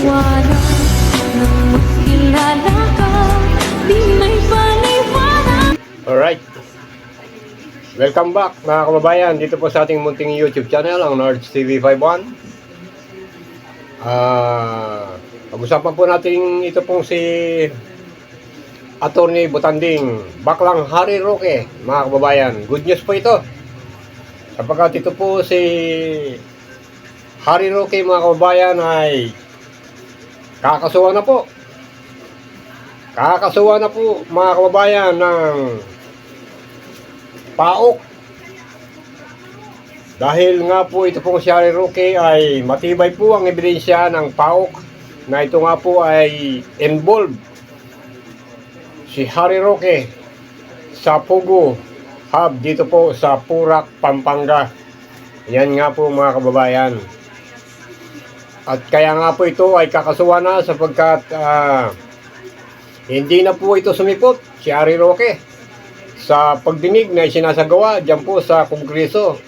liwanag Nang makilala ka Di may paliwanag Alright. Welcome back mga kababayan dito po sa ating munting YouTube channel ang Nords TV 51. Ah, pag-usapan po natin ito pong si Attorney Butanding, Baklang Hari Roque, mga kababayan. Good news po ito. Sapagkat ito po si Hari Roque, mga kababayan, ay kakasuhan na po. Kakasuhan na po, mga kababayan, ng paok. Dahil nga po ito pong si Harry Roque ay matibay po ang ebidensya ng paok na ito nga po ay involved si Harry Roque sa Pugo Hub dito po sa Purak, Pampanga. Yan nga po mga kababayan. At kaya nga po ito ay kakasuhan na sapagkat ah, hindi na po ito sumipot si Harry Roque. Sa pagdinig na sinasagawa dyan po sa Kongreso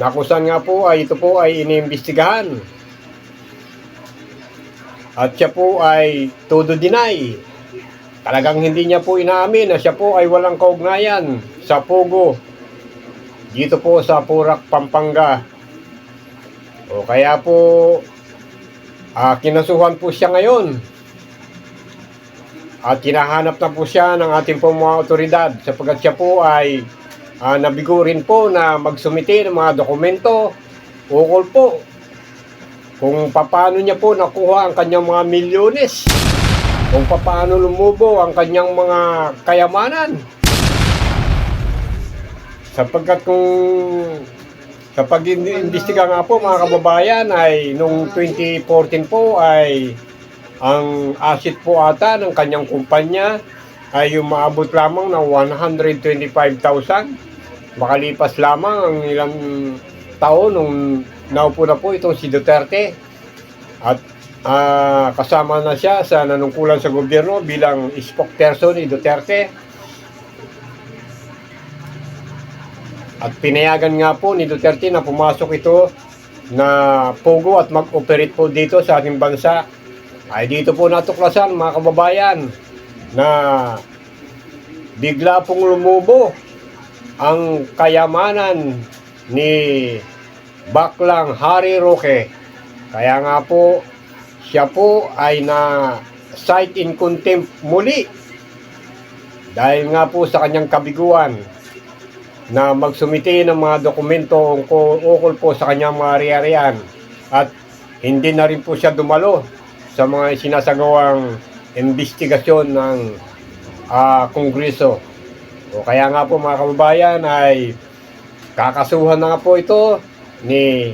na kung saan nga po ay ito po ay iniimbestigahan. At siya po ay todo deny. Talagang hindi niya po inaamin na siya po ay walang kaugnayan sa Pugo dito po sa Purak, Pampanga. O kaya po ah, kinasuhan po siya ngayon. At hinahanap na po siya ng ating po mga otoridad sapagkat siya po ay ah, nabigo rin po na magsumite ng mga dokumento ukol po kung paano niya po nakuha ang kanyang mga milyones kung paano lumubo ang kanyang mga kayamanan. Sapagkat kung sa pag-imbestiga nga po mga kababayan ay nung 2014 po ay ang asset po ata ng kanyang kumpanya ay umaabot lamang ng 125,000. Makalipas lamang ang ilang taon nung naupo na po itong si Duterte. At ah, kasama na siya sa nanungkulan sa gobyerno bilang spokesperson ni Duterte. At pinayagan nga po ni Duterte na pumasok ito na pogo at mag-operate po dito sa ating bansa ay dito po natuklasan mga kababayan na bigla pong lumubo ang kayamanan ni Baklang Hari Roque. Kaya nga po siya po ay na cite in contempt muli dahil nga po sa kanyang kabiguan na magsumite ng mga dokumento ukol po sa kanyang mga ari-arian at hindi na rin po siya dumalo sa mga sinasagawang investigasyon ng ah, Kongreso. O kaya nga po mga kababayan ay kakasuhan na nga po ito ni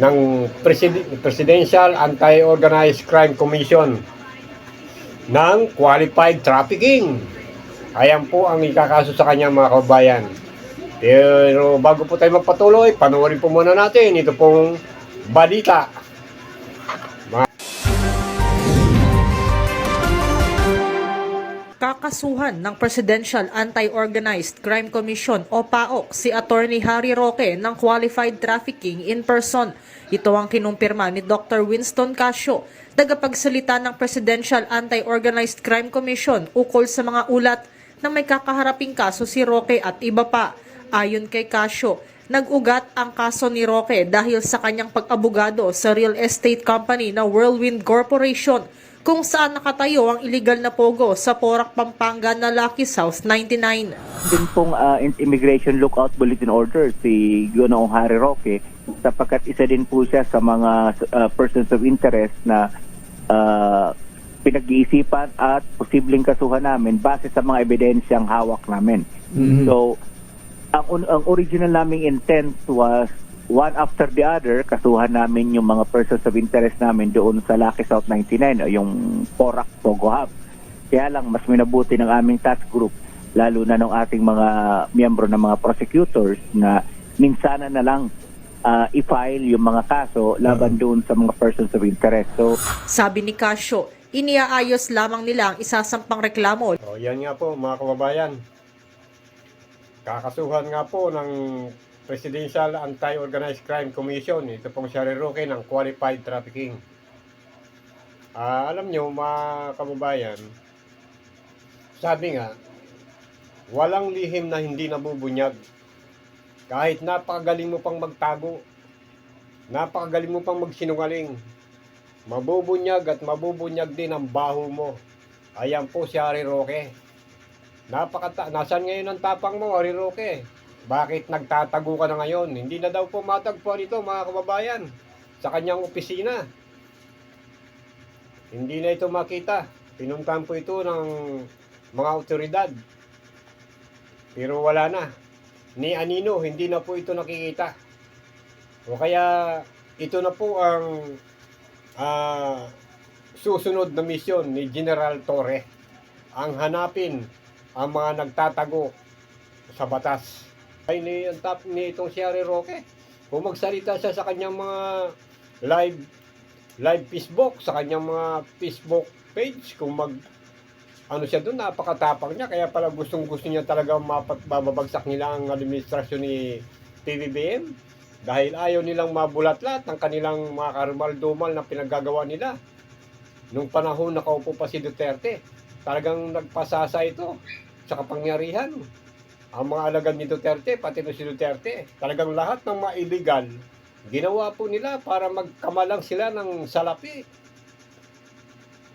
ng Presid- Presidential Anti-Organized Crime Commission ng Qualified Trafficking. Ayan po ang ikakaso sa kanya mga kababayan. Pero bago po tayo magpatuloy, panoorin po muna natin ito pong balita. Kakasuhan ng Presidential Anti-Organized Crime Commission o PAOK si Attorney Harry Roque ng Qualified Trafficking in Person. Ito ang kinumpirma ni Dr. Winston Casio, tagapagsalita ng Presidential Anti-Organized Crime Commission ukol sa mga ulat na may kakaharaping kaso si Roque at iba pa. Ayon kay Casio, nag-ugat ang kaso ni Roque dahil sa kanyang pag-abogado sa real estate company na Whirlwind Corporation kung saan nakatayo ang illegal na pogo sa Porac, Pampanga na Lucky South 99. din pong in- immigration lookout bulletin order si Ginoong Harry Roque sapagkat isa din po siya sa mga ah, persons of interest na ah, pinag-iisipan at posibleng kasuhan namin base sa mga ebidensyang hawak namin. So, ang, ang original naming intent was one after the other, kasuhan namin yung mga persons of interest namin doon sa Lucky South 99, o yung Porac Pogo Hub. Kaya lang, mas minabuti ng aming task group, lalo na ng ating mga miyembro ng mga prosecutors na minsana na lang ah, i-file yung mga kaso laban doon sa mga persons of interest. So, Sabi ni Casio, iniaayos lamang nila ang isasampang reklamo O yan nga po mga kababayan. Kakasuhan nga po ng Presidential Anti-Organized Crime Commission. Ito pong si Harry Roque ng Qualified Trafficking. Ah, alam nyo, mga kababayan, sabi nga, walang lihim na hindi nabubunyag. Kahit napakagaling mo pang magtago, napakagaling mo pang magsinungaling, mabubunyag at mabubunyag din ang baho mo. Ayan po si Harry Roque. Napakata Nasaan ngayon ang tapang mo, Harry Roque? Bakit nagtatago ka na ngayon? Hindi na daw po matagpuan ito, mga kababayan, sa kanyang opisina. Hindi na ito makita. Pinuntahan po ito ng mga otoridad. Pero wala na. Ni Anino, hindi na po ito nakikita. O kaya, ito na po ang ah, susunod na misyon ni General Torre. Ang hanapin ang mga nagtatago sa batas. Ay ni ang top ni itong si Harry Roque. Kung magsalita siya sa kanyang mga live live Facebook sa kanyang mga Facebook page kung mag ano siya doon napakatapang niya kaya pala gustong gusto niya talaga mapat bababagsak nila ang administrasyon ni PBBM dahil ayaw nilang mabulat-lat ng kanilang mga karumal-dumal na pinaggagawa nila nung panahon nakaupo pa si Duterte talagang nagpasasa ito sa kapangyarihan ang mga alagad ni Duterte pati na si Duterte talagang lahat ng mga illegal Ginawa po nila para magkamalang sila ng salapi.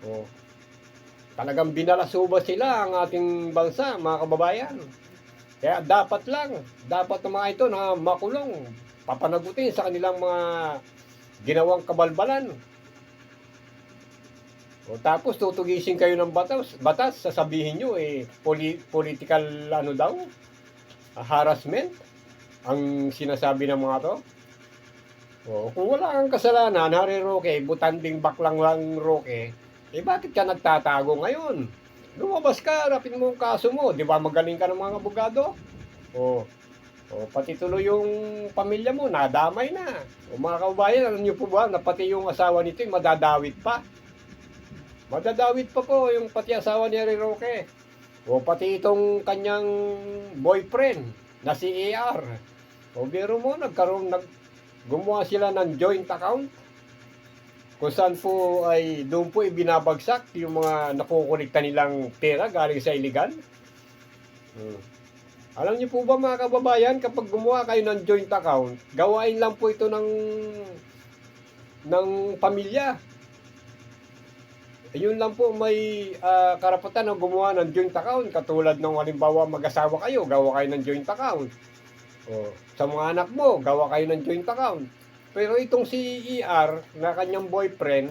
Oh. Talagang binalasuba sila ang ating bansa, mga kababayan. Kaya dapat lang, dapat ng mga ito na makulong, papanagutin sa kanilang mga ginawang kabalbalan. O tapos tutugisin kayo ng batas, batas sasabihin nyo eh poli- political ano daw, harassment ang sinasabi ng mga to. O, kung wala kang kasalanan, Harry Roque, butanding baklang lang Roque, eh bakit ka nagtatago ngayon? Lumabas ka, rapin mo ang kaso mo. Di ba magaling ka ng mga abogado? O, o pati tuloy yung pamilya mo, nadamay na. O mga kababayan, alam niyo po ba, na pati yung asawa nito, madadawit pa. Madadawit pa po yung pati asawa ni Harry Roque. O pati itong kanyang boyfriend na si AR. O biro mo, nagkaroon, nag, gumawa sila ng joint account kung saan po ay doon po ibinabagsak yung mga nakukulikta nilang pera galing sa illegal. Hmm. Alam niyo po ba mga kababayan, kapag gumawa kayo ng joint account, gawain lang po ito ng ng pamilya. Yun lang po may ah, karapatan na gumawa ng joint account katulad ng halimbawa mag-asawa kayo, gawa kayo ng joint account. O, sa mga anak mo, gawa kayo ng joint account. Pero itong si ER na kanyang boyfriend,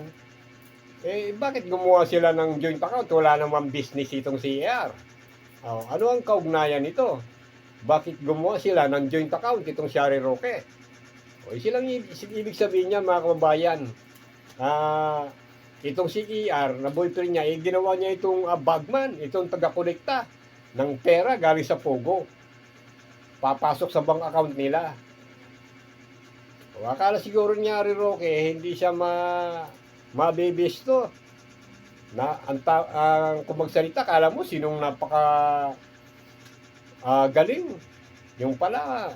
eh bakit gumawa sila ng joint account? Wala namang business itong si ER. O, ano ang kaugnayan nito? Bakit gumawa sila ng joint account itong si Harry Roque? O, silang ibig sabihin niya mga kababayan, ah, itong si ER na boyfriend niya, eh, ginawa niya itong ah, bagman, itong taga-kolekta ng pera galing sa Pogo papasok sa bank account nila. O, siguro niya Harry Roque, hindi siya ma mabibisto. Na ang, ta- ang kung magsalita, kala mo sinong napaka ah, galing. Yung pala,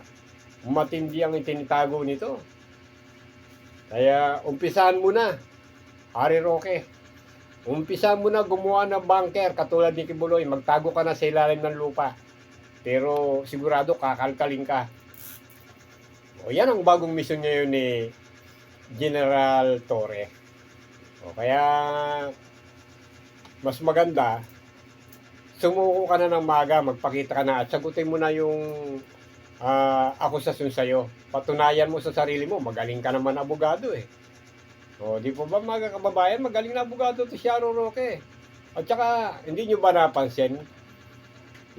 matindi ang itinitago nito. Kaya umpisahan mo na, Harry Roque. Umpisahan mo na gumawa ng bunker katulad ni Kibuloy. Magtago ka na sa ilalim ng lupa. Pero sigurado kakalkalin ka. O yan ang bagong mission ngayon ni General Torre. O kaya mas maganda sumuko ka na ng maga, magpakita ka na at sagutin mo na yung ah, akusasyon sa'yo. Patunayan mo sa sarili mo, magaling ka naman abogado eh. O, di po ba mga kababayan, magaling na abogado to si Aro Roque. At saka, hindi nyo ba napansin,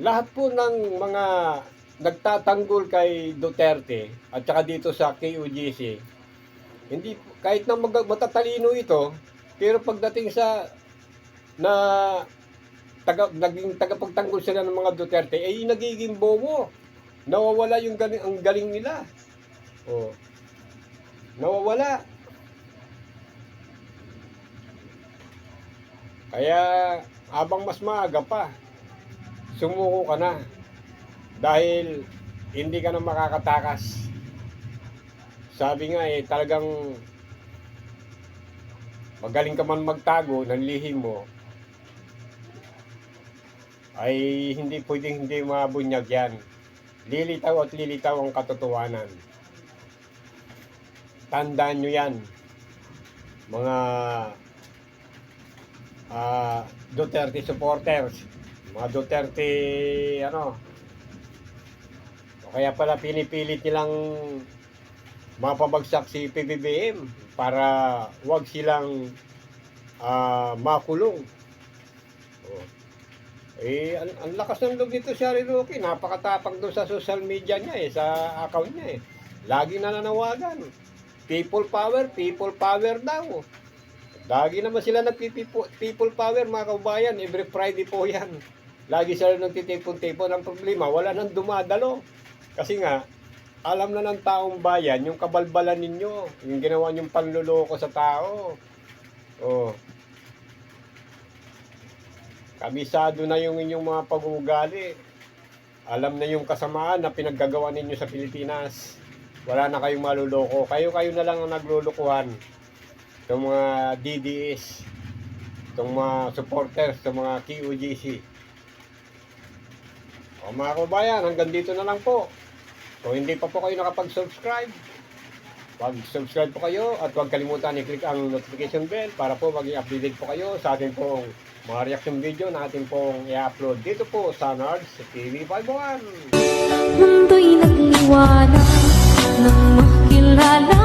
lahat po ng mga nagtatanggol kay Duterte at saka dito sa KUGC, hindi kahit na mag, matatalino ito, pero pagdating sa na taga, naging tagapagtanggol sila ng mga Duterte, ay nagiging bobo. Nawawala yung galing, ang galing nila. Oh. Nawawala. Kaya habang mas maaga pa, sumuko ka na dahil hindi ka na makakatakas. Sabi nga eh, talagang magaling ka man magtago ng lihim mo, ay hindi pwedeng hindi mabunyag yan. Lilitaw at lilitaw ang katotohanan. Tandaan nyo yan. Mga ah, Duterte supporters, mga Duterte ano, o kaya pala pinipilit nilang mapabagsak si PBBM para wag silang ah, makulong. Oh. Eh, ang, ang lakas ng loob nito si Harry Roque. Napakatapang doon sa social media niya eh, sa account niya eh. Lagi nananawagan. People power, people power daw. Lagi naman sila nagpipipo- people power mga kaubayan. Every Friday po yan. Lagi sila nagtitipon-tipon. Ang problema, wala nang dumadalo. Kasi nga, alam na ng taong bayan yung kabalbalan ninyo. Yung ginawa niyong panluloko sa tao. Oh. Kabisado na yung inyong mga pag-uugali. Alam na yung kasamaan na pinaggagawa ninyo sa Pilipinas. Wala na kayong maluloko. Kayo-kayo na lang ang naglulukuhan. Itong mga DDS. Itong mga supporters. Itong mga QGC. O mga kabayan, hanggang dito na lang po. Kung hindi pa po kayo nakapag-subscribe, Pag-subscribe po kayo at huwag kalimutan i-click ang notification bell para po maging updated po kayo sa ating pong mga reaction video na ating pong i-upload dito po sa Nards TV51. Mundo'y nagliwanag Nang makilala